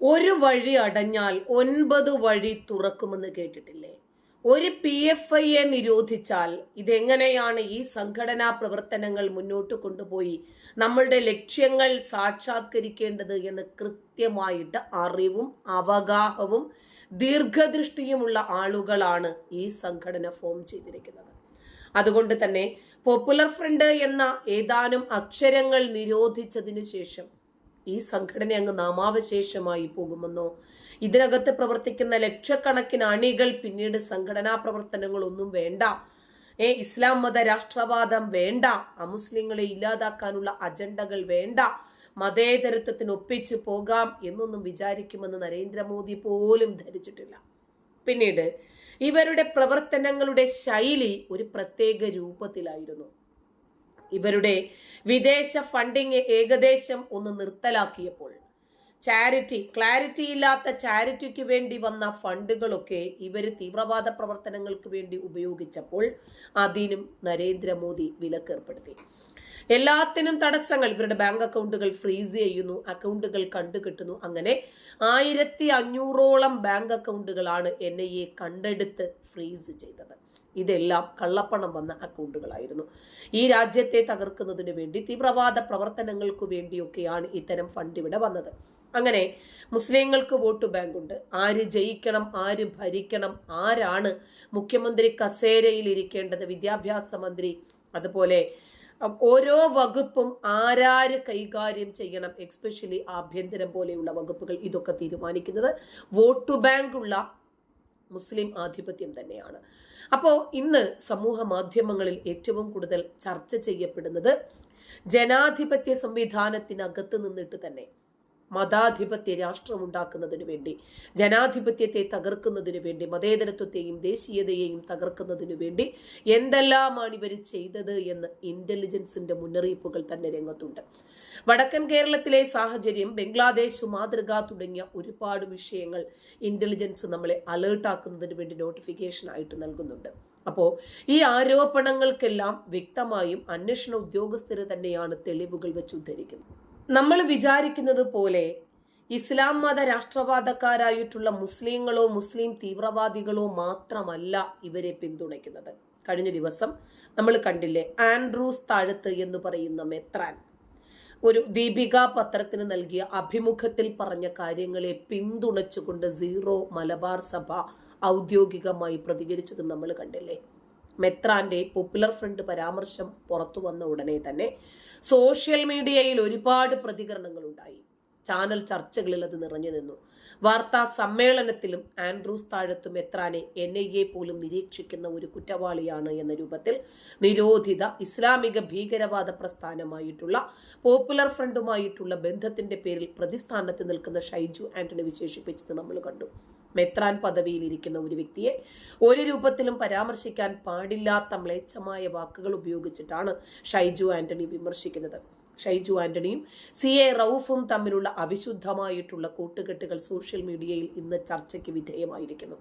ഒരു വഴി അടഞ്ഞാൽ ഒൻപത് വഴി തുറക്കുമെന്ന് കേട്ടിട്ടില്ലേ? ഒരു പി എഫ് ഐയെ നിരോധിച്ചാൽ ഇതെങ്ങനെയാണ് ഈ സംഘടനാ പ്രവർത്തനങ്ങൾ മുന്നോട്ട് കൊണ്ടുപോയി നമ്മളുടെ ലക്ഷ്യങ്ങൾ സാക്ഷാത്കരിക്കേണ്ടത് എന്ന് കൃത്യമായിട്ട് അറിവും അവഗാഹവും ദീർഘദൃഷ്ടിയുമുള്ള ആളുകളാണ് ഈ സംഘടന ഫോം ചെയ്തിരിക്കുന്നത്. അതുകൊണ്ട് തന്നെ പോപ്പുലർ ഫ്രണ്ട് എന്ന ഏതാനും അക്ഷരങ്ങൾ നിരോധിച്ചതിന് ശേഷം ഈ സംഘടന അങ്ങ് നാമാവശേഷമായി പോകുമെന്നോ? ഇതിനകത്ത് പ്രവർത്തിക്കുന്ന ലക്ഷക്കണക്കിന് അണികൾ പിന്നീട് സംഘടനാ പ്രവർത്തനങ്ങളൊന്നും വേണ്ട. ഏ ഇസ്ലാം മത രാഷ്ട്രവാദം വേണ്ട. അമുസ്ലിങ്ങളെ ഇല്ലാതാക്കാനുള്ള അജണ്ടകൾ വേണ്ട. മതേതരത്വത്തിന് ഒപ്പിച്ചു പോകാം എന്നൊന്നും വിചാരിക്കുമെന്ന് നരേന്ദ്രമോദി പോലും ധരിച്ചിട്ടില്ല. പിന്നീട് ഇവരുടെ പ്രവർത്തനങ്ങളുടെ ശൈലി ഒരു പ്രത്യേക രൂപത്തിലായിരുന്നു. ഇവരുടെ വിദേശ ഫണ്ടിങ് ഏകദേശം ഒന്ന് നിർത്തലാക്കിയപ്പോൾ ചാരിറ്റി ക്ലാരിറ്റി ഇല്ലാത്ത ചാരിറ്റിക്ക് വേണ്ടി വന്ന ഫണ്ടുകളൊക്കെ ഇവർ തീവ്രവാദ പ്രവർത്തനങ്ങൾക്ക് വേണ്ടി ഉപയോഗിച്ചപ്പോൾ അതിനും നരേന്ദ്രമോദി വിലക്കേർപ്പെടുത്തി. എല്ലാത്തിനും തടസ്സങ്ങൾ. ഇവരുടെ ബാങ്ക് അക്കൗണ്ടുകൾ ഫ്രീസ് ചെയ്യുന്നു. അക്കൗണ്ടുകൾ കണ്ടുകിട്ടുന്നു. അങ്ങനെ ആയിരത്തി അഞ്ഞൂറോളം ബാങ്ക് അക്കൗണ്ടുകളാണ് എൻ ഐ എ കണ്ടെടുത്ത് ഫ്രീസ് ചെയ്തത്. ഇതെല്ലാം കള്ളപ്പണം വന്ന അക്കൗണ്ടുകളായിരുന്നു. ഈ രാജ്യത്തെ തകർക്കുന്നതിന് വേണ്ടി തീവ്രവാദ പ്രവർത്തനങ്ങൾക്ക് വേണ്ടിയൊക്കെയാണ് ഇത്തരം ഫണ്ട് ഇവിടെ വന്നത്. അങ്ങനെ മുസ്ലിങ്ങൾക്ക് വോട്ട് ബാങ്ക് ഉണ്ട് ആര് ജയിക്കണം ആര് ഭരിക്കണം ആരാണ് മുഖ്യമന്ത്രി കസേരയിൽ ഇരിക്കേണ്ടത് വിദ്യാഭ്യാസ മന്ത്രി അതുപോലെ ഓരോ വകുപ്പും ആരാര് കൈകാര്യം ചെയ്യണം എക്സ്പെഷ്യലി ആഭ്യന്തരം പോലെയുള്ള വകുപ്പുകൾ ഇതൊക്കെ തീരുമാനിക്കുന്നത് വോട്ട് ബാങ്ക് ഉള്ള മുസ്ലിം ആധിപത്യം തന്നെയാണ്. അപ്പോൾ ഇന്ന് സമൂഹ മാധ്യമങ്ങളിൽ ഏറ്റവും കൂടുതൽ ചർച്ച ചെയ്യപ്പെടുന്നത് ജനാധിപത്യ സംവിധാനത്തിനകത്ത് നിന്നിട്ട് തന്നെ. മതാധിപത്യ രാഷ്ട്രം ഉണ്ടാക്കുന്നതിന് വേണ്ടി ജനാധിപത്യത്തെ തകർക്കുന്നതിനു വേണ്ടി മതേതരത്വത്തെയും ദേശീയതയെയും തകർക്കുന്നതിനു വേണ്ടി എന്തെല്ലാമാണ് ഇവർ ചെയ്തത് എന്ന് ഇന്റലിജൻസിന്റെ മുന്നറിയിപ്പുകൾ തന്നെ രംഗത്തുണ്ട്. വടക്കൻ കേരളത്തിലെ സാഹചര്യം ബംഗ്ലാദേശ് മാതൃക തുടങ്ങിയ ഒരുപാട് വിഷയങ്ങൾ ഇന്റലിജൻസ് നമ്മളെ അലേർട്ടാക്കുന്നതിന് വേണ്ടി നോട്ടിഫിക്കേഷൻ ആയിട്ട് നൽകുന്നുണ്ട്. അപ്പോൾ ഈ ആരോപണങ്ങൾക്കെല്ലാം വ്യക്തമായും അന്വേഷണ ഉദ്യോഗസ്ഥർ തന്നെയാണ് തെളിവുകൾ വെച്ച് ഉദ്ധരിക്കുന്നത്. നമ്മൾ വിചാരിക്കുന്നത് പോലെ ഇസ്ലാം മത രാഷ്ട്രവാദക്കാരായിട്ടുള്ള മുസ്ലിങ്ങളോ മുസ്ലിം തീവ്രവാദികളോ മാത്രമല്ല ഇവരെ പിന്തുണയ്ക്കുന്നത്. കഴിഞ്ഞ ദിവസം നമ്മൾ കണ്ടില്ലേ ആൻഡ്രൂസ് താഴത്ത് എന്ന് പറയുന്ന മെത്രാൻ. ഒരു ദീപിക പത്രത്തിന് നൽകിയ അഭിമുഖത്തിൽ പറഞ്ഞ കാര്യങ്ങളെ പിന്തുണച്ചുകൊണ്ട് സീറോ മലബാർ സഭ ഔദ്യോഗികമായി പ്രതികരിച്ചത് നമ്മൾ കണ്ടില്ലേ? മെത്രാന്റെ പോപ്പുലർ ഫ്രണ്ട് പരാമർശം പുറത്തു വന്ന ഉടനെ തന്നെ സോഷ്യൽ മീഡിയയിൽ ഒരുപാട് പ്രതികരണങ്ങൾ ഉണ്ടായി ചാനൽ ചർച്ചകളിൽ അത് നിറഞ്ഞു നിന്നു. വാർത്താ സമ്മേളനത്തിലും ആൻഡ്രൂസ് താഴത്തും എത്രാനെ എൻ ഐ എ പോലും നിരീക്ഷിക്കുന്ന ഒരു കുറ്റവാളിയാണ് എന്ന രൂപത്തിൽ നിരോധിത ഇസ്ലാമിക ഭീകരവാദ പ്രസ്ഥാനമായിട്ടുള്ള പോപ്പുലർ ഫ്രണ്ടുമായിട്ടുള്ള ബന്ധത്തിന്റെ പേരിൽ പ്രതിസ്ഥാനത്ത് നിൽക്കുന്ന ഷൈജു ആന്റണി വിശേഷിപ്പിച്ചത് നമ്മൾ കണ്ടു. മെത്രാൻ പദവിയിലിരിക്കുന്ന ഒരു വ്യക്തിയെ ഒരു രൂപത്തിലും പരാമർശിക്കാൻ പാടില്ലാത്ത മ്ലേച്ഛമായ വാക്കുകൾ ഉപയോഗിച്ചിട്ടാണ് ഷൈജു ആന്റണി വിമർശിക്കുന്നത്. ഷൈജു ആന്റണിയും സി എ റൌഫും തമ്മിലുള്ള അവിശുദ്ധമായിട്ടുള്ള കൂട്ടുകെട്ടുകൾ സോഷ്യൽ മീഡിയയിൽ ഇന്ന് ചർച്ചയ്ക്ക് വിധേയമായിരിക്കുന്നു.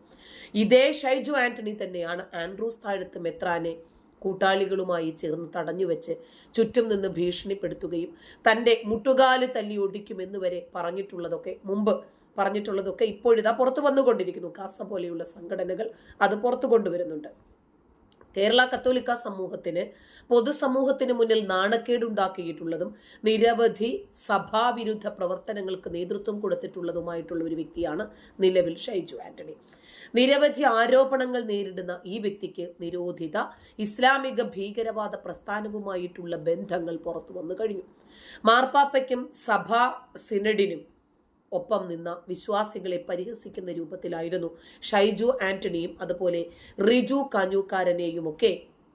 ഇതേ ഷൈജു ആന്റണി തന്നെയാണ് ആൻഡ്രൂസ് താഴത്ത് മെത്രാനെ കൂട്ടാളികളുമായി ചേർന്ന് തടഞ്ഞുവെച്ച് ചുറ്റും നിന്ന് ഭീഷണിപ്പെടുത്തുകയും തന്റെ മുട്ടുകാൽ തല്ലി ഒടിക്കുമെന്ന് വരെ പറഞ്ഞിട്ടുള്ളതൊക്കെ മുമ്പ് പറഞ്ഞിട്ടുള്ളതൊക്കെ ഇപ്പോഴിതാ പുറത്തു വന്നുകൊണ്ടിരിക്കുന്നു. കാസ പോലെയുള്ള സംഘടനകൾ അത് പുറത്തു കൊണ്ടുവരുന്നുണ്ട്. കേരള കത്തോലിക്ക സമൂഹത്തിന് പൊതുസമൂഹത്തിന് മുന്നിൽ നാണക്കേടുണ്ടാക്കിയിട്ടുള്ളതും നിരവധി സഭാവിരുദ്ധ പ്രവർത്തനങ്ങൾക്ക് നേതൃത്വം കൊടുത്തിട്ടുള്ളതുമായിട്ടുള്ള ഒരു വ്യക്തിയാണ് നിലവിൽ ഷൈജു ആന്റണി. നിരവധി ആരോപണങ്ങൾ നേരിടുന്ന ഈ വ്യക്തിക്ക് നിരോധിത ഇസ്ലാമിക ഭീകരവാദ പ്രസ്ഥാനവുമായിട്ടുള്ള ബന്ധങ്ങൾ പുറത്തു വന്നു കഴിഞ്ഞു. മാർപ്പാപ്പയ്ക്കും സഭാ സിനഡിനും ഒപ്പം നിന്ന വിശ്വാസികളെ പരിഹസിക്കുന്ന രൂപത്തിലായിരുന്നു ഷൈജു ആന്റണിയും അതുപോലെ റിജു കാഞ്ഞൂക്കാരനെയും ഒക്കെ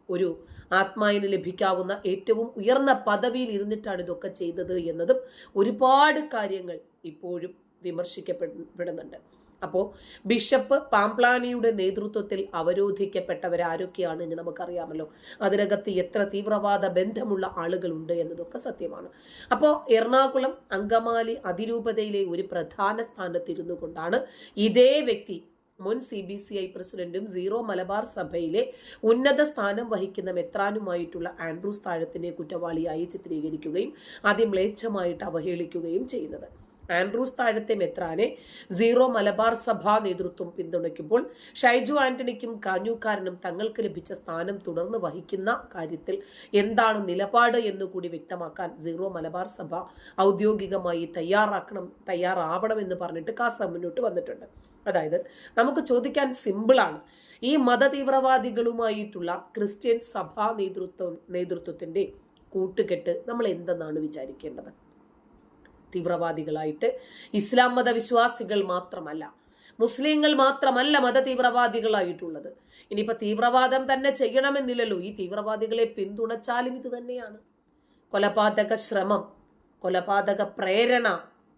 ഒരു ആത്മാവിന് ലഭിക്കാവുന്ന ഏറ്റവും ഉയർന്ന പദവിയിൽ ഇരുന്നിട്ടാണ് ഇതൊക്കെ ചെയ്തത് എന്നതും ഒരുപാട് കാര്യങ്ങൾ ഇപ്പോഴും വിമർശിക്കപ്പെടുന്നുണ്ട്. അപ്പോൾ ബിഷപ്പ് പാംപ്ലാനിയുടെ നേതൃത്വത്തിൽ അവരോധിക്കപ്പെട്ടവരാരൊക്കെയാണ് എന്ന് നമുക്കറിയാമല്ലോ. അതിനകത്ത് എത്ര തീവ്രവാദ ബന്ധമുള്ള ആളുകളുണ്ട് എന്നതൊക്കെ സത്യമാണ്. അപ്പോൾ എറണാകുളം അങ്കമാലി അതിരൂപതയിലെ ഒരു പ്രധാന സ്ഥാനത്തിരുന്നു കൊണ്ടാണ് ഇതേ വ്യക്തി മുൻ സി ബി സി ഐ പ്രസിഡന്റും സീറോ മലബാർ സഭയിലെ ഉന്നത സ്ഥാനം വഹിക്കുന്ന മെത്രാനുമായിട്ടുള്ള ആൻഡ്രൂസ് താഴത്തിനെ കുറ്റവാളിയായി ചിത്രീകരിക്കുകയും അതിമ്ലേച്ഛമായിട്ട് അവഹേളിക്കുകയും ചെയ്യുന്നത്. ആൻഡ്രൂസ് താഴത്തെ മെത്രാനെ സീറോ മലബാർ സഭാ നേതൃത്വം പിന്തുണയ്ക്കുമ്പോൾ ഷൈജു ആന്റണിക്കും കാഞ്ഞൂക്കാരനും തങ്ങൾക്ക് ലഭിച്ച സ്ഥാനം തുടർന്ന് വഹിക്കുന്ന കാര്യത്തിൽ എന്താണ് നിലപാട് എന്നുകൂടി വ്യക്തമാക്കാൻ സീറോ മലബാർ സഭ ഔദ്യോഗികമായി തയ്യാറാക്കണം തയ്യാറാവണം എന്ന് പറഞ്ഞിട്ട് കാസ മുന്നോട്ട് വന്നിട്ടുണ്ട്. അതായത് നമുക്ക് ചോദിക്കാൻ സിമ്പിളാണ് ഈ മതതീവ്രവാദികളുമായിട്ടുള്ള ക്രിസ്ത്യൻ സഭാ നേതൃത്വം നേതൃത്വത്തിന്റെ കൂട്ടുകെട്ട് നമ്മൾ എന്തെന്നാണ് വിചാരിക്കേണ്ടത്? തീവ്രവാദികളായിട്ട്. ഇസ്ലാം മതവിശ്വാസികൾ മാത്രമല്ല മുസ്ലിങ്ങൾ മാത്രമല്ല മത തീവ്രവാദികളായിട്ടുള്ളത് ഇനിയിപ്പോൾ തീവ്രവാദം തന്നെ ചെയ്യണമെന്നില്ലല്ലോ. ഈ തീവ്രവാദികളെ പിന്തുണച്ചാലും ഇത് തന്നെയാണ്. കൊലപാതക ശ്രമം കൊലപാതക പ്രേരണ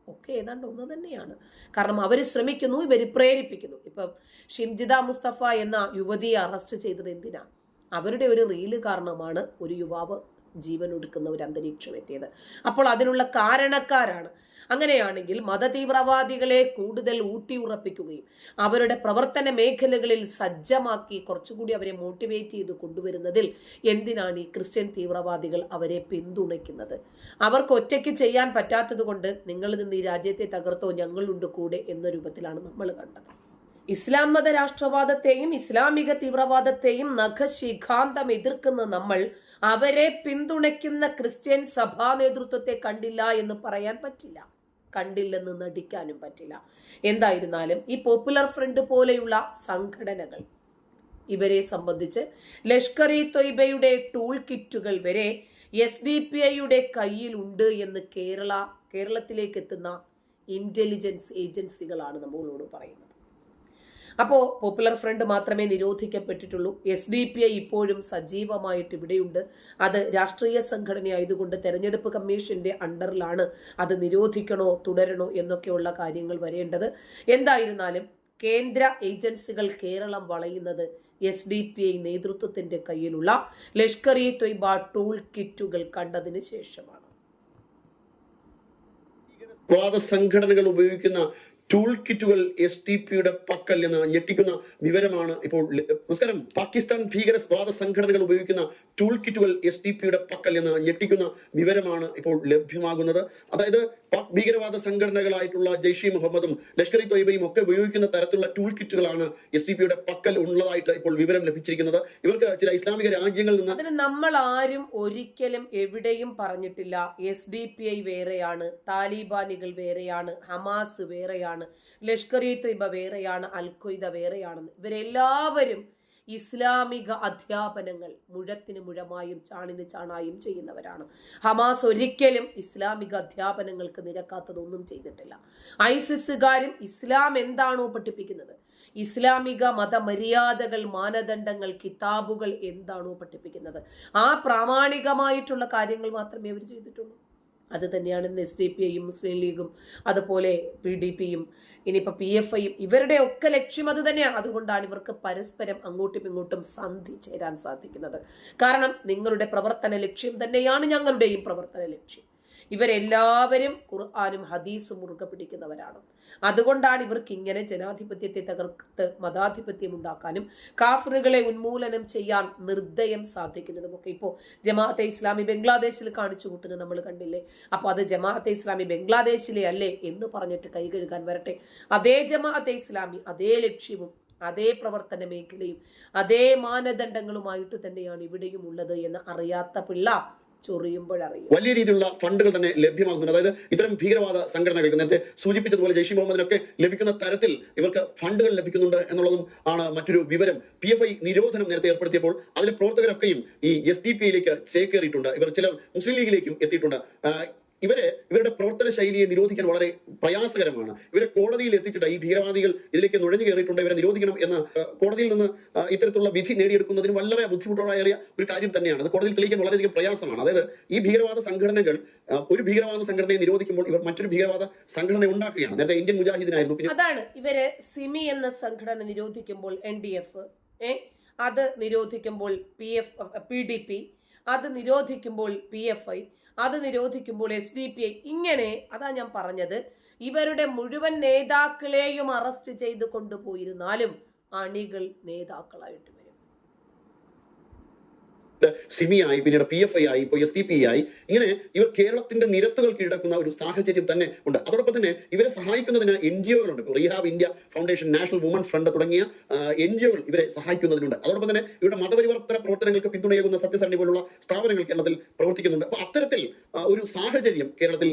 ഒക്കെ ഏതാണ്ട് ഒന്ന് തന്നെയാണ്. കാരണം അവർ ശ്രമിക്കുന്നു ഇവർ പ്രേരിപ്പിക്കുന്നു. ഇപ്പം ഷിംജിദ മുസ്തഫ എന്ന യുവതിയെ അറസ്റ്റ് ചെയ്തത് എന്തിനാ? അവരുടെ ഒരു റീൽ കാരണമാണ് ഒരു യുവാവ് ജീവൻ ഒടുക്കുന്ന ഒരു അന്തരീക്ഷം എത്തിയത്. അപ്പോൾ അതിനുള്ള കാരണക്കാരാണ്. അങ്ങനെയാണെങ്കിൽ മതതീവ്രവാദികളെ കൂടുതൽ ഊട്ടിയുറപ്പിക്കുകയും അവരുടെ പ്രവർത്തന മേഖലകളിൽ സജ്ജമാക്കി കുറച്ചുകൂടി അവരെ മോട്ടിവേറ്റ് ചെയ്ത് കൊണ്ടുവരുന്നതിൽ എന്തിനാണ് ഈ ക്രിസ്ത്യൻ തീവ്രവാദികൾ അവരെ പിന്തുണയ്ക്കുന്നത്? അവർക്ക് ഒറ്റയ്ക്ക് ചെയ്യാൻ പറ്റാത്തത് കൊണ്ട് നിങ്ങൾ നിന്ന് ഈ രാജ്യത്തെ തകർത്തോ ഞങ്ങളുണ്ട് കൂടെ എന്ന രൂപത്തിലാണ് നമ്മൾ കണ്ടത്. ഇസ്ലാം മത രാഷ്ട്രവാദത്തെയും ഇസ്ലാമിക തീവ്രവാദത്തെയും നഖശിഖാന്തം എതിർക്കുന്ന നമ്മൾ അവരെ പിന്തുണയ്ക്കുന്ന ക്രിസ്ത്യൻ സഭാ നേതൃത്വത്തെ കണ്ടില്ല എന്ന് പറയാൻ പറ്റില്ല. കണ്ടില്ലെന്ന് നടിക്കാനും പറ്റില്ല. എന്തായിരുന്നാലും ഈ പോപ്പുലർ ഫ്രണ്ട് പോലെയുള്ള സംഘടനകൾ ഇവരെ സംബന്ധിച്ച് ലഷ്കർ ഇ തൊയ്ബയുടെ ടൂൾ കിറ്റുകൾ വരെ എസ് ഡി പി ഐയുടെ കയ്യിലുണ്ട് എന്ന് കേരള കേരളത്തിലേക്ക് എത്തുന്ന ഇന്റലിജൻസ് ഏജൻസികളാണ് നമ്മളോട് പറയുന്നത്. അപ്പോൾ പോപ്പുലർ ഫ്രണ്ട് മാത്രമേ നിരോധിക്കപ്പെട്ടിട്ടുള്ളൂ. എസ് ഡി പി ഐ ഇപ്പോഴും സജീവമായിട്ട് ഇവിടെയുണ്ട്. അത് രാഷ്ട്രീയ സംഘടനയായതുകൊണ്ട് തെരഞ്ഞെടുപ്പ് കമ്മീഷന്റെ അണ്ടറിലാണ് അത് നിരോധിക്കണോ തുടരണോ എന്നൊക്കെയുള്ള കാര്യങ്ങൾ വരേണ്ടത്. എന്തായിരുന്നാലും കേന്ദ്ര ഏജൻസികൾ കേരളം വളയുന്നത് എസ് ഡി പി ഐ നേതൃത്വത്തിന്റെ കയ്യിലുള്ള ലഷ്കർ ഇ തൊയ്ബ ടൂൾ കിറ്റുകൾ കണ്ടതിന് ശേഷമാണ്. സംഘടനകൾ ഉപയോഗിക്കുന്ന ടൂൾ കിറ്റുകൾ എസ് ടി പിയുടെ പക്കൽ എന്ന് ഞെട്ടിക്കുന്ന വിവരമാണ് ഇപ്പോൾ നമസ്കാരം. പാകിസ്ഥാൻ ഭീകരവാദ സംഘടനകൾ ഉപയോഗിക്കുന്ന ടൂൾ കിറ്റുകൾ എസ് ടി പിയുടെ പക്കൽ എന്ന് ഞെട്ടിക്കുന്ന വിവരമാണ് ഇപ്പോൾ ലഭ്യമാകുന്നത്. അതായത് പാക് ഭീകരവാദ സംഘടനകളായിട്ടുള്ള ജെയ്ഷെ മുഹമ്മദും ലഷ്കർ ഇ തൊയ്ബയും ഒക്കെ ഉപയോഗിക്കുന്ന തരത്തിലുള്ള ടൂൾ കിറ്റുകളാണ് എസ് ടി പിയുടെ പക്കൽ ഉള്ളതായിട്ട് ഇപ്പോൾ വിവരം ലഭിച്ചിരിക്കുന്നത്. ഇവർക്ക് ചില ഇസ്ലാമിക രാജ്യങ്ങളിൽ നിന്ന് അതിന് നമ്മൾ ആരും ഒരിക്കലും എവിടെയും പറഞ്ഞിട്ടില്ല. എസ് ഡി പി ഐ വേറെയാണ് താലിബാനികൾ വേറെയാണ് ഹമാസ് വേറെയാണ്. ലഷ്കർ ഇ തൊയ്ബ വേറെയാണ് അൽ ഖ്വയ്ദ വേറെയാണെന്ന്. ഇവരെല്ലാവരും ഇസ്ലാമിക അധ്യാപനങ്ങൾ മുഴത്തിന് മുഴമായും ചാണിന് ചാണായും ചെയ്യുന്നവരാണ്. ഹമാസ് ഒരിക്കലും ഇസ്ലാമിക അധ്യാപനങ്ങൾക്ക് നിരക്കാത്തതൊന്നും ചെയ്തിട്ടില്ല. ഐസിസുകാരും ഇസ്ലാം എന്താണോ പഠിപ്പിക്കുന്നത്? ഇസ്ലാമിക മതമര്യാദകൾ മാനദണ്ഡങ്ങൾ കിതാബുകൾ എന്താണോ പഠിപ്പിക്കുന്നത്? ആ പ്രാമാണികമായിട്ടുള്ള കാര്യങ്ങൾ മാത്രമേ അവർ ചെയ്തിട്ടുള്ളൂ. അത് തന്നെയാണ് ഇന്ന് എസ് ഡി പി ഐയും മുസ്ലിം ലീഗും അതുപോലെ പി ഡി പിയും ഇനിയിപ്പോൾ പി എഫ് ഐയും ഇവരുടെ ഒക്കെ ലക്ഷ്യം അത് തന്നെയാണ്. അതുകൊണ്ടാണ് ഇവർക്ക് പരസ്പരം അങ്ങോട്ടും ഇങ്ങോട്ടും സന്ധി ചേരാൻ സാധിക്കുന്നത്. കാരണം നിങ്ങളുടെ പ്രവർത്തന ലക്ഷ്യം തന്നെയാണ് ഞങ്ങളുടെയും പ്രവർത്തന ലക്ഷ്യം. ഇവരെല്ലാവരും ഖുർആാനും ഹദീസും മുറുകെ പിടിക്കുന്നവരാണ്. അതുകൊണ്ടാണ് ഇവർക്ക് ഇങ്ങനെ ജനാധിപത്യത്തെ തകർത്ത് മതാധിപത്യം ഉണ്ടാക്കാനും കാഫറുകളെ ഉന്മൂലനം ചെയ്യാൻ നിർദ്ദയം സാധിക്കുന്നതുമൊക്കെ ഇപ്പോൾ ജമാഅത്തെ ഇസ്ലാമി ബംഗ്ലാദേശിൽ കാണിച്ചു കൂട്ടുന്നത് നമ്മൾ കണ്ടില്ലേ? അപ്പോൾ അത് ജമാഅത്തെ ഇസ്ലാമി ബംഗ്ലാദേശിലെ അല്ലേ എന്ന് പറഞ്ഞിട്ട് കൈ കഴുകാൻ വരട്ടെ. അതേ ജമാഅത്തെ ഇസ്ലാമി അതേ ലക്ഷ്യവും അതേ പ്രവർത്തന മേഖലയും അതേ മാനദണ്ഡങ്ങളുമായിട്ട് തന്നെയാണ് ഇവിടെയും ഉള്ളത് എന്ന് അറിയാത്ത പിള്ള ചൊറിയുമ്പോഴറിയും. വലിയ രീതിയിലുള്ള ഫണ്ടുകൾ തന്നെ ലഭ്യമാകുന്നുണ്ട്. അതായത് ഇത്തരം ഭീകരവാദ സംഘടനകൾക്ക് നേരത്തെ സൂചിപ്പിച്ചതുപോലെ ജയ്ഷി മുഹമ്മദിനൊക്കെ ലഭിക്കുന്ന തരത്തിൽ ഇവർക്ക് ഫണ്ടുകൾ ലഭിക്കുന്നുണ്ട് എന്നുള്ളതും ആണ് മറ്റൊരു വിവരം. പി എഫ് ഐ നിരോധനം നേരത്തെ ഏർപ്പെടുത്തിയപ്പോൾ അതിലെ പ്രവർത്തകരൊക്കെയും ഈ എസ് ഡി പി ഐയിലേക്ക് ചേക്കേറിയിട്ടുണ്ട്. ഇവർ ചിലർ മുസ്ലിം ലീഗിലേക്കും എത്തിയിട്ടുണ്ട്. ഇവരെ ഇവരുടെ പ്രവർത്തന ശൈലിയെ നിരോധിക്കാൻ വളരെ പ്രയാസകരമാണ്. ഇവരെ കോടതിയിൽ എത്തിച്ചിട്ട് ഈ ഭീകരവാദികൾ ഇതിലേക്ക് നുഴഞ്ഞു കയറിയിട്ടുണ്ട് ഇവരെ നിരോധിക്കണം എന്ന് കോടതിയിൽ നിന്ന് ഇത്തരത്തിലുള്ള വിധി നേടിയെടുക്കുന്നതിന് വളരെ ബുദ്ധിമുട്ടോടേറിയ ഒരു കാര്യം തന്നെയാണ്. അത് കോടതിയിൽ തെളിയിക്കാൻ വളരെയധികം പ്രയാസമാണ്. അതായത് ഈ ഭീകരവാദ സംഘടനകൾ ഒരു ഭീകരവാദ സംഘടനയെ നിരോധിക്കുമ്പോൾ ഇവർ മറ്റൊരു ഭീകരവാദ സംഘടന ഉണ്ടാക്കുകയാണ്. നേരത്തെ ഇന്ത്യൻ മുജാഹിദിനായിരുന്നു. പിന്നെ അതാണ് ഇവരെ സിമി എന്ന സംഘടന നിരോധിക്കുമ്പോൾ എൻ ഡി എഫ് അത് നിരോധിക്കുമ്പോൾ P F P D P അത് നിരോധിക്കുമ്പോൾ പി എഫ് ഐ അത് നിരോധിക്കുമ്പോൾ എസ് ഡി പി ഐ ഇങ്ങനെ അതാ ഞാൻ പറഞ്ഞത് ഇവരുടെ മുഴുവൻ നേതാക്കളെയും അറസ്റ്റ് ചെയ്ത് കൊണ്ടുപോയിരുന്നാലും അണികൾ നേതാക്കളായിട്ട് സിമി ആയി പിന്നീട് പി എഫ് ഐ ആയി ഇപ്പോൾ എസ് ടി പി ആയി. ഇങ്ങനെ ഇവർ കേരളത്തിന്റെ നിരത്തുകൾ കീഴടക്കുന്ന ഒരു സാഹചര്യം തന്നെ ഉണ്ട്. അതോടൊപ്പം തന്നെ ഇവരെ സഹായിക്കുന്നതിന് എൻ ജി ഒകളുണ്ട് rehab India foundation national woman front തുടങ്ങിയ എൻ ജി ഒകൾ ഇവരെ സഹായിക്കുന്നതിനുണ്ട്. അതോടൊപ്പം തന്നെ ഇവരുടെ മതപരിവർത്തന പ്രവർത്തനങ്ങൾക്ക് പിന്തുണയേകുന്ന സത്യസരണി പോലുള്ള സ്ഥാപനങ്ങൾ കേരളത്തിൽ പ്രവർത്തിക്കുന്നുണ്ട്. അപ്പോൾ അത്തരത്തിൽ ഒരു സാഹചര്യം കേരളത്തിൽ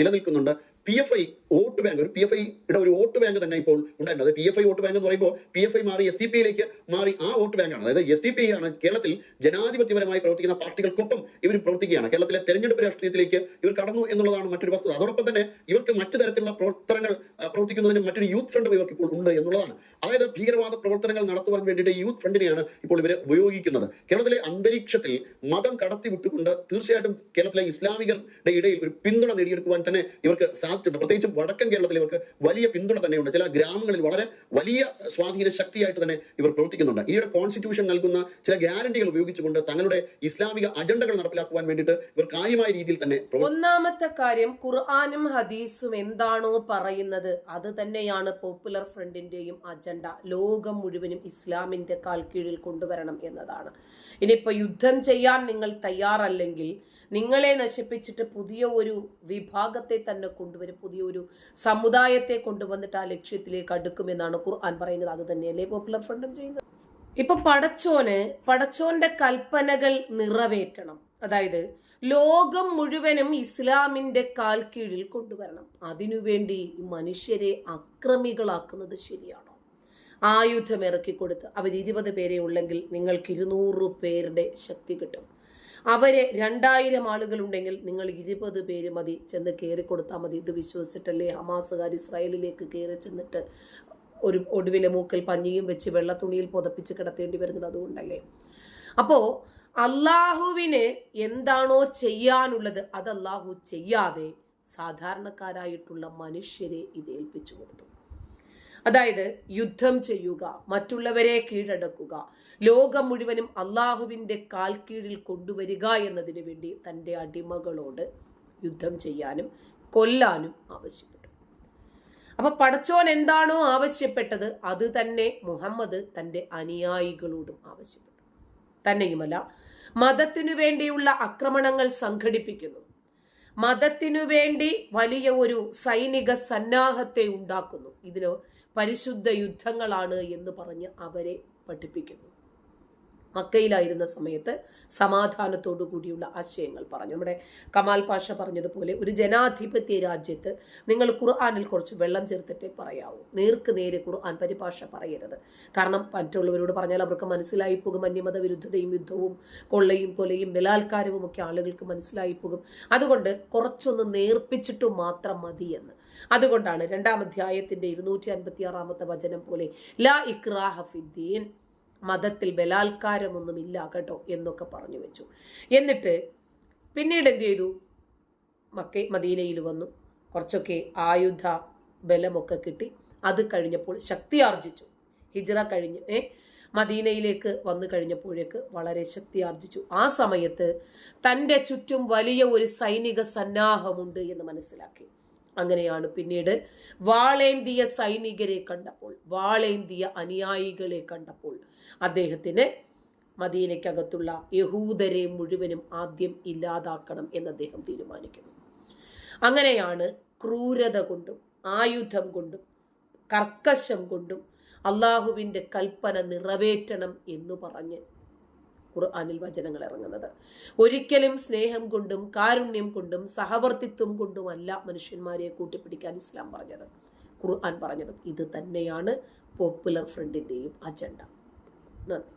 നിലനിൽക്കുന്നുണ്ട്. P F I vote bank ഒരു പി എഫ് ഐയുടെ ഒരു വോട്ട് ബാങ്ക് തന്നെ ഇപ്പോൾ ഉണ്ടായിട്ടുണ്ട് P F I vote bank എന്ന് പറയുമ്പോൾ പി എഫ് ഐ മാറി എസ് ഡി പി യിലേക്ക് മാറി ആ വോട്ട് ബാങ്കാണ് അതായത് എസ് ഡി പി ആണ് കേരളത്തിൽ ജനാധിപത്യപരമായി പ്രവർത്തിക്കുന്ന പാർട്ടികൾക്കൊപ്പം ഇവർ പ്രവർത്തിക്കുകയാണ്. കേരളത്തിലെ തെരഞ്ഞെടുപ്പ് രാഷ്ട്രീയത്തിലേക്ക് ഇവർ കടന്നു എന്നുള്ളതാണ് മറ്റൊരു വസ്തുത. അതോടൊപ്പം തന്നെ ഇവർക്ക് മറ്റു തരത്തിലുള്ള പ്രവർത്തനങ്ങൾ പ്രവർത്തിക്കുന്നതിന് മറ്റൊരു യൂത്ത് ഫ്രണ്ട് ഇവർക്ക് ഇപ്പോൾ ഉണ്ട് എന്നുള്ളതാണ്. അതായത് ഭീകരവാദ പ്രവർത്തനങ്ങൾ നടത്തുവാൻ വേണ്ടിയിട്ട് യൂത്ത് ഫ്രണ്ടിനെയാണ് ഇപ്പോൾ ഇവർ ഉപയോഗിക്കുന്നത്. കേരളത്തിലെ അന്തരീക്ഷത്തിൽ മതം കടത്തി വിട്ടുകൊണ്ട് തീർച്ചയായിട്ടും കേരളത്തിലെ ഇസ്ലാമികരുടെ ഇടയിൽ ഒരു പിന്തുണ നേടിയെടുക്കുവാൻ തന്നെ ഇവർക്ക് സാധിച്ചിട്ടുണ്ട് പ്രത്യേകിച്ച് വടക്കൻ കേരളത്തിൽ ഇവർക്ക് വലിയ പിന്തുണ തന്നെയുണ്ട്. ചില ഗ്രാമങ്ങളിൽ വളരെ വലിയ സ്വാധീന ശക്തിയായിട്ട് തന്നെ ഇവർ പ്രവർത്തിക്കുന്നുണ്ട്. ഈയിടെ കോൺസ്റ്റിറ്റ്യൂഷൻ നൽകുന്ന ചില ഗ്യാരണ്ടികൾ ഉപയോഗിച്ചുകൊണ്ട് തങ്ങളുടെ ഇസ്ലാമിക അജണ്ടകൾ നടപ്പിലാക്കുവാൻ വേണ്ടിയിട്ട് ഇവർ കാര്യമായ രീതിയിൽ തന്നെ ഒന്നാമത്തെ കാര്യം ഖുർആാനും ഹദീസും എന്താണോ പറയുന്നത് അത് തന്നെയാണ് പോപ്പുലർ ഫ്രണ്ടിന്റെയും അജണ്ട. ലോകം മുഴുവനും ഇസ്ലാമിന്റെ കാൽ കീഴിൽ കൊണ്ടുവരണം എന്നതാണ്. ഇനിയിപ്പോ യുദ്ധം ചെയ്യാൻ നിങ്ങൾ തയ്യാറല്ലെങ്കിൽ നിങ്ങളെ നശിപ്പിച്ചിട്ട് പുതിയ ഒരു വിഭാഗത്തെ തന്നെ കൊണ്ടുവരും പുതിയ ഒരു സമുദായത്തെ കൊണ്ടുവന്നിട്ട് ആ ലക്ഷ്യത്തിലേക്ക് അടുക്കുമെന്നാണ് ഖുർആൻ പറയുന്നത്. അത് തന്നെയല്ലേ പോപ്പുലർ ഫ്രണ്ടും ചെയ്യുന്നത്? ഇപ്പൊ പടച്ചോന് പടച്ചോന്റെ കൽപ്പനകൾ നിറവേറ്റണം. അതായത് ലോകം മുഴുവനും ഇസ്ലാമിന്റെ കാൽ കീഴിൽ കൊണ്ടുവരണം. അതിനുവേണ്ടി മനുഷ്യരെ അക്രമികളാക്കുന്നത് ശരിയാണോ? ആയുധം ഇറക്കിക്കൊടുത്ത് അവർ പേരെ ഉള്ളെങ്കിൽ നിങ്ങൾക്ക് ഇരുന്നൂറ് പേരുടെ ശക്തി കിട്ടും. അവരെ രണ്ടായിരം ആളുകളുണ്ടെങ്കിൽ നിങ്ങൾ ഇരുപത് പേര് മതി ചെന്ന് കയറി കൊടുത്താൽ മതി. ഇത് വിശ്വസിച്ചിട്ടല്ലേ ഹമാസുകാർ ഇസ്രായേലിലേക്ക് കയറി ചെന്നിട്ട് ഒരു ഒടുവിലെ മൂക്കിൽ പഞ്ഞിയും വെച്ച് വെള്ളത്തുണിയിൽ പുതപ്പിച്ച് കിടത്തേണ്ടി വരുന്നത് അതുകൊണ്ടല്ലേ? അപ്പോൾ അള്ളാഹുവിന് എന്താണോ ചെയ്യാനുള്ളത് അത് അള്ളാഹു ചെയ്യാതെ സാധാരണക്കാരായിട്ടുള്ള മനുഷ്യരെ ഇത് ഏൽപ്പിച്ചു കൊടുത്തു. അതായത് യുദ്ധം ചെയ്യുക മറ്റുള്ളവരെ കീഴടക്കുക ലോകം മുഴുവനും അള്ളാഹുവിന്റെ കാൽ കീഴിൽ കൊണ്ടുവരിക എന്നതിനു വേണ്ടി തന്റെ അടിമകളോട് യുദ്ധം ചെയ്യാനും കൊല്ലാനും ആവശ്യപ്പെട്ടു. അപ്പൊ പടച്ചോൻ എന്താണോ ആവശ്യപ്പെട്ടത് അത് തന്നെ മുഹമ്മദ് തന്റെ അനുയായികളോടും ആവശ്യപ്പെട്ടു. തന്നെയുമല്ല മതത്തിനു വേണ്ടിയുള്ള ആക്രമണങ്ങൾ സംഘടിപ്പിക്കുന്നു. മതത്തിനു വേണ്ടി വലിയ ഒരു സൈനിക സന്നാഹത്തെ ഉണ്ടാക്കുന്നു. ഇതിന് പരിശുദ്ധ യുദ്ധങ്ങളാണ് എന്ന് പറഞ്ഞ് അവരെ പഠിപ്പിക്കുന്നു. മക്കയിലായിരുന്ന സമയത്ത് സമാധാനത്തോടു കൂടിയുള്ള ആശയങ്ങൾ പറഞ്ഞു. നമ്മുടെ കമാൽ പാഷ പറഞ്ഞതുപോലെ ഒരു ജനാധിപത്യ രാജ്യത്ത് നിങ്ങൾ ഖുർആാനിൽ കുറച്ച് വെള്ളം ചേർത്തിട്ടേ പറയാവൂ. നേർക്ക് നേരെ ഖുർആൻ പരിഭാഷ പറയരുത്. കാരണം മറ്റുള്ളവരോട് പറഞ്ഞാൽ അവർക്ക് മനസ്സിലായി പോകും അന്യമത വിരുദ്ധതയും യുദ്ധവും കൊള്ളയും കൊലയും ബലാത്കാരവും ഒക്കെ ആളുകൾക്ക് മനസ്സിലായി പോകും. അതുകൊണ്ട് കുറച്ചൊന്ന് നേർപ്പിച്ചിട്ടു മാത്രം മതി എന്ന് അതുകൊണ്ടാണ് രണ്ടാം അധ്യായത്തിന്റെ ഇരുന്നൂറ്റി അൻപത്തി ആറാമത്തെ വചനം പോലെ ലാ ഇക്രാഹ ഫിദ്ദീൻ മതത്തിൽ ബലാത്കാരമൊന്നുമില്ല കേട്ടോ എന്നൊക്കെ പറഞ്ഞു വെച്ചു. എന്നിട്ട് പിന്നീട് എന്ത് ചെയ്തു? മക്കെ മദീനയിൽ വന്നു. കുറച്ചൊക്കെ ആയുധ ബലമൊക്കെ കിട്ടി. അത് കഴിഞ്ഞപ്പോൾ ശക്തി ആർജിച്ചു. ഹിജ്റ കഴിഞ്ഞ് ഏ മദീനയിലേക്ക് വന്നു കഴിഞ്ഞപ്പോഴേക്ക് വളരെ ശക്തി ആർജിച്ചു. ആ സമയത്ത് തന്റെ ചുറ്റും വലിയ ഒരു സൈനിക സന്നാഹമുണ്ട് എന്ന് മനസ്സിലാക്കി. അങ്ങനെയാണ് പിന്നീട് വാളേന്തിയ സൈനികരെ കണ്ടപ്പോൾ വാളേന്തിയ അനുയായികളെ കണ്ടപ്പോൾ അദ്ദേഹത്തിന് മദീനയ്ക്കകത്തുള്ള യഹൂദരെ മുഴുവനും ആദ്യം ഇല്ലാതാക്കണം എന്ന് അദ്ദേഹം തീരുമാനിക്കുന്നു. അങ്ങനെയാണ് ക്രൂരത കൊണ്ടും ആയുധം കൊണ്ടും കർക്കശം കൊണ്ടും അള്ളാഹുവിന്റെ കൽപ്പന നിറവേറ്റണം എന്ന് പറഞ്ഞ് ഖുർആാനിൽ വചനങ്ങൾ ഇറങ്ങുന്നത്. ഒരിക്കലും സ്നേഹം കൊണ്ടും കാരുണ്യം കൊണ്ടും സഹവർത്തിത്വം കൊണ്ടുമല്ല മനുഷ്യന്മാരെ കൂട്ടിപ്പിടിക്കാൻ ഇസ്ലാം പറഞ്ഞത്. ഖുർആൻ പറഞ്ഞതും ഇത് തന്നെയാണ് പോപ്പുലർ ഫ്രണ്ടിന്റെയും അജണ്ട. നന്ദി.